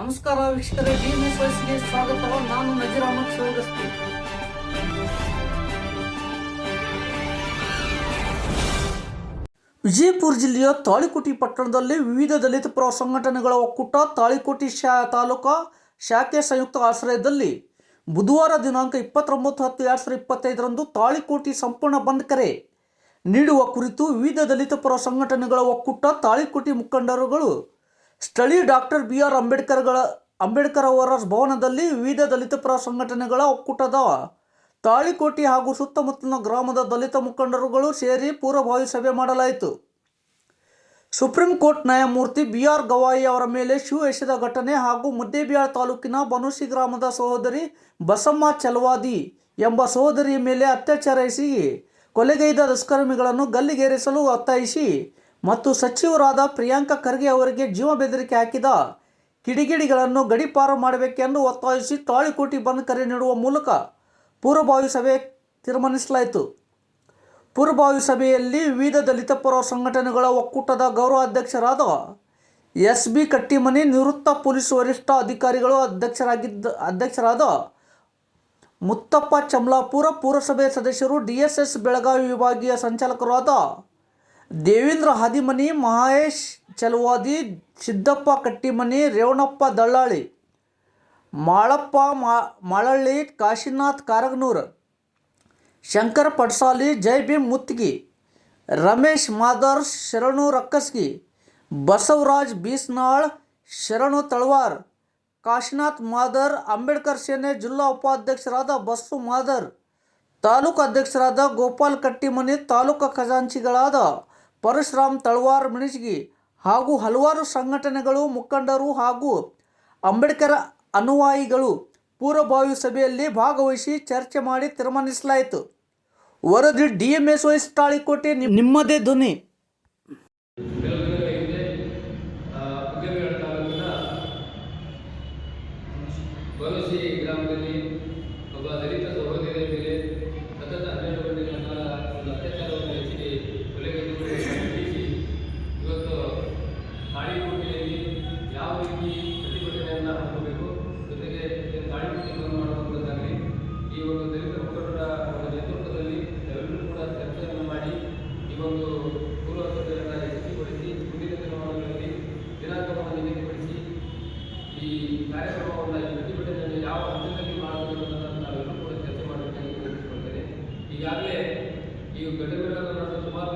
ನಮಸ್ಕಾರ ವೀಕ್ಷಕರೇ ವಯಸ್ಸಿಗೆ ಸ್ವಾಗತ ನಾನು ನಜೀರ್ ಅಹಮದ್ ಶಿವಗಸ್ತಿ ವಿಜಯಪುರ ಜಿಲ್ಲೆಯ ತಾಳಿಕೋಟಿ ಪಟ್ಟಣದಲ್ಲಿ ವಿವಿಧ ದಲಿತ ಪರ ಸಂಘಟನೆಗಳ ಒಕ್ಕೂಟ ತಾಳಿಕೋಟಿ ಶಾ, ತಾಲೂಕಾ ಶಾಖೆ ಸಂಯುಕ್ತ ಆಶ್ರಯದಲ್ಲಿ ಬುಧವಾರ ದಿನಾಂಕ ಇಪ್ಪತ್ತೊಂಬತ್ತು ಹತ್ತು ಎರಡು ಸಾವಿರದ ಇಪ್ಪತ್ತೈದರಂದು ತಾಳಿಕೋಟಿ ಸಂಪೂರ್ಣ ಬಂದ್ ಕರೆ ನೀಡುವ ಕುರಿತು ವಿವಿಧ ದಲಿತ ಪರ ಸಂಘಟನೆಗಳ ಒಕ್ಕೂಟ ತಾಳಿಕೋಟಿ ಮುಖಂಡರುಗಳು ಸ್ಥಳೀಯ ಡಾಕ್ಟರ್ ಬಿ ಆರ್ ಅಂಬೇಡ್ಕರ್ಗಳ, ಅಂಬೇಡ್ಕರ್ ಅವರ ಭವನದಲ್ಲಿ ವಿವಿಧ ದಲಿತ ಪರ ಸಂಘಟನೆಗಳ ಒಕ್ಕೂಟದ ತಾಳಿಕೋಟಿ ಹಾಗೂ ಸುತ್ತಮುತ್ತಲಿನ ಗ್ರಾಮದ ದಲಿತ ಮುಖಂಡರುಗಳು ಸೇರಿ ಪೂರ್ವಭಾವಿ ಸಭೆ ಮಾಡಲಾಯಿತು. ಸುಪ್ರೀಂ ಕೋರ್ಟ್ ನ್ಯಾಯಮೂರ್ತಿ ಬಿ ಆರ್ ಗವಾಯಿ ಅವರ ಮೇಲೆ ಶೂ ಎಸೆದ ಘಟನೆ ಹಾಗೂ ಮುದ್ದೇಬಿಹಾಳ್ ತಾಲೂಕಿನ ಬನುಸಿ ಗ್ರಾಮದ ಸಹೋದರಿ ಬಸಮ್ಮ ಚಲವಾದಿ ಎಂಬ ಸಹೋದರಿಯ ಮೇಲೆ ಅತ್ಯಾಚಾರ ಎಸಗಿ ಕೊಲೆಗೈದ ದುಷ್ಕರ್ಮಿಗಳನ್ನು ಗಲ್ಲಿಗೇರಿಸಲು ಒತ್ತಾಯಿಸಿ ಮತ್ತು ಸಚಿವರಾದ ಪ್ರಿಯಾಂಕ ಖರ್ಗೆ ಅವರಿಗೆ ಜೀವ ಬೆದರಿಕೆ ಹಾಕಿದ ಕಿಡಿಗಿಡಿಗಳನ್ನು ಗಡಿಪಾರು ಮಾಡಬೇಕೆಂದು ಒತ್ತಾಯಿಸಿ ತಾಳಿಕೋಟಿ ಬಂದ್ ಕರೆ ನೀಡುವ ಮೂಲಕ ಪೂರ್ವಭಾವಿ ಸಭೆ ತೀರ್ಮಾನಿಸಲಾಯಿತು. ಪೂರ್ವಭಾವಿ ಸಭೆಯಲ್ಲಿ ವಿವಿಧ ದಲಿತ ಪರ ಸಂಘಟನೆಗಳ ಒಕ್ಕೂಟದ ಗೌರವ ಅಧ್ಯಕ್ಷರಾದ ಎಸ್ ಬಿ ಕಟ್ಟಿಮನಿ, ನಿವೃತ್ತ ಪೊಲೀಸ್ ವರಿಷ್ಠ ಅಧಿಕಾರಿಗಳು ಅಧ್ಯಕ್ಷರಾಗಿದ್ದ, ಅಧ್ಯಕ್ಷರಾದ ಮುತ್ತಪ್ಪ ಚಮ್ಲಾಪುರ, ಪುರಸಭೆ ಸದಸ್ಯರು ಡಿ ಬೆಳಗಾವಿ ವಿಭಾಗೀಯ ಸಂಚಾಲಕರಾದ ದೇವೇಂದ್ರ ಹಾದಿಮನಿ, ಮಹೇಶ್ ಚಲವಾದಿ, ಸಿದ್ದಪ್ಪ ಕಟ್ಟಿಮನಿ ರೇವಣಪ್ಪ ದಳ್ಳಾಳಿ, ಮಾಳಪ್ಪ ಮಾಳಳ್ಳಿ, ಕಾಶಿನಾಥ್ ಕಾರಗನೂರ್, ಶಂಕರ್ ಪಡ್ಸಾಲಿ ಜೈ ಭೀಮ್ ಮುತ್ತಿಗಿ, ರಮೇಶ್ ಮಾದರ್, ಶರಣು ರಕ್ಕಸ್ಗಿ, ಬಸವರಾಜ್ ಬೀಸ್ನಾಳ್, ಶರಣು ತಳವಾರ್, ಕಾಶಿನಾಥ್ ಮಾದರ್, ಅಂಬೇಡ್ಕರ್ ಸೇನೆ ಜಿಲ್ಲಾ ಉಪಾಧ್ಯಕ್ಷರಾದ ಬಸ್ಸು ಮಾದರ್, ತಾಲೂಕು ಅಧ್ಯಕ್ಷರಾದ ಗೋಪಾಲ್ ಕಟ್ಟಿಮನಿ, ತಾಲೂಕು ಖಜಾಂಚಿಗಳಾದ ಪರಶುರಾಮ್ ತಳವಾರ್ ಮಿಣಿಜ್ಗಿ ಹಾಗೂ ಹಲವಾರು ಸಂಘಟನೆಗಳು, ಮುಖಂಡರು ಹಾಗೂ ಅಂಬೇಡ್ಕರ್ ಅನುವಾಯಿಗಳು ಪೂರ್ವಭಾವಿ ಸಭೆಯಲ್ಲಿ ಭಾಗವಹಿಸಿ ಚರ್ಚೆ ಮಾಡಿ ತೀರ್ಮಾನಿಸಲಾಯಿತು. ವರದಿ ಡಿ ಎಂ ಎಸ್ ವೈಸ್ ತಾಳಿಕೋಟೆ ನಿಮ್- ನಿಮ್ಮದೇ ಧ್ವನಿ. ಗ್ರಾಮದಲ್ಲಿ ಒಬ್ಬ ದಲಿತ ಸಹೋದರಿಯ ಮೇಲೆ ಈಗಾಗಲೇ ಈ ಗಜಗಡಗಳನ್ನು ಸುಮಾರು